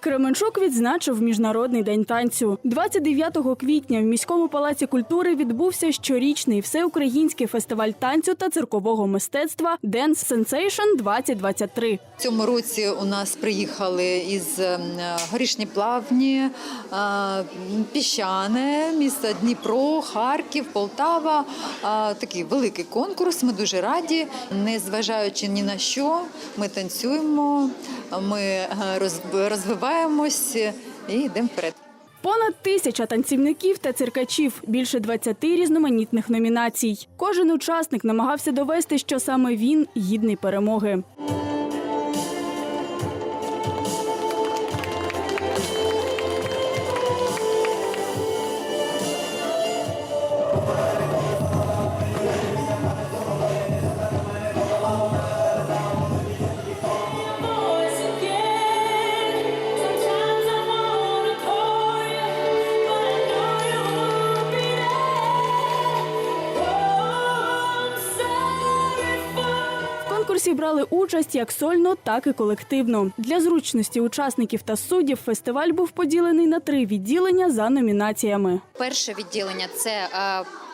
Кременчук відзначив Міжнародний день танцю. 29 квітня в міському палаці культури відбувся щорічний всеукраїнський фестиваль танцю та циркового мистецтва Dance Sensation 2023. В цьому році у нас приїхали із ем, Горішні Плавні, е, Піщане, місто Дніпро, Харків, Полтава. Е, Такий великий конкурс. Ми дуже раді. Незважаючи ні на що, ми танцюємо, ми е, розвиваємось і йдемо вперед. Понад тисяча танцівників та циркачів, більше 20 різноманітних номінацій. Кожен учасник намагався довести, що саме він гідний перемоги. For. Брали участь як сольно, так і колективно. Для зручності учасників та суддів фестиваль був поділений на три відділення за номінаціями. Перше відділення це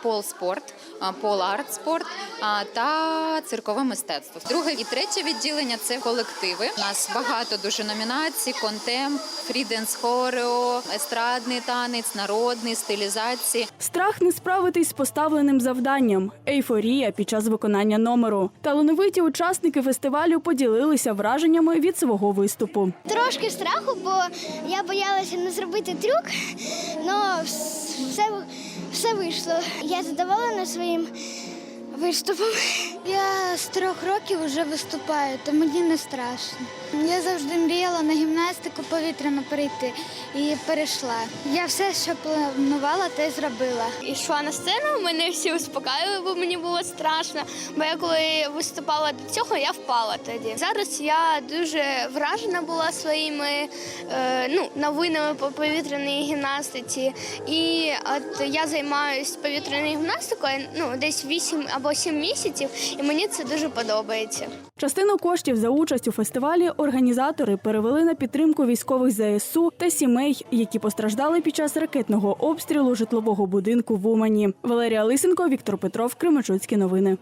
е, пол спорт, е, пол арт спорт е, та циркове мистецтво. Друге і третє відділення це колективи. У нас багато дуже номінацій: контемп, фріденс хорео, естрадний танець, народний, стилізації. Страх не справитись з поставленим завданням, ейфорія під час виконання номеру. Талановиті учасники фестивалю поділилися враженнями від свого виступу. Трошки страху, бо я боялася не зробити трюк, але все, все вийшло. Я задоволена своїм виступом. Я з трьох років вже виступаю, то мені не страшно. Я завжди мріяла на гімнастику повітряно перейти і перейшла. Я все, що планувала, те зробила. Йшла на сцену, мене всі успокаювали, бо мені було страшно. Бо я коли виступала до цього, я впала тоді. Зараз я дуже вражена була своїми е, ну, новинами по повітряній гімнастиці. І от я займаюся повітряною гімнастикою ну, десь 8 або 7 місяців, і мені це дуже подобається. Частину коштів за участь у фестивалі організатори перевели на підтримку військових ЗСУ та сімей, які постраждали під час ракетного обстрілу житлового будинку в Умані. Валерія Лисенко, Віктор Петров, Кременчуцькі новини.